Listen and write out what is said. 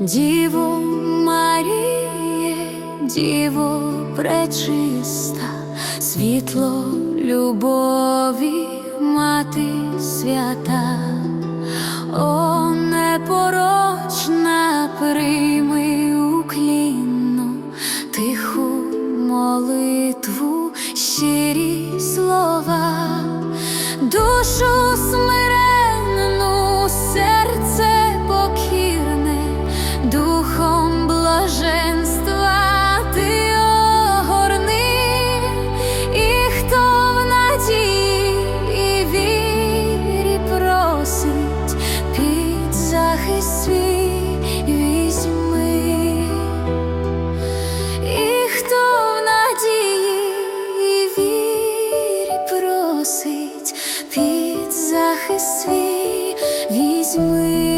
Діво Маріє, Діво пречиста, світло любові мати свята, О непорочна прийми уклінну, тиху молитву, щирі слова, душу смерть. we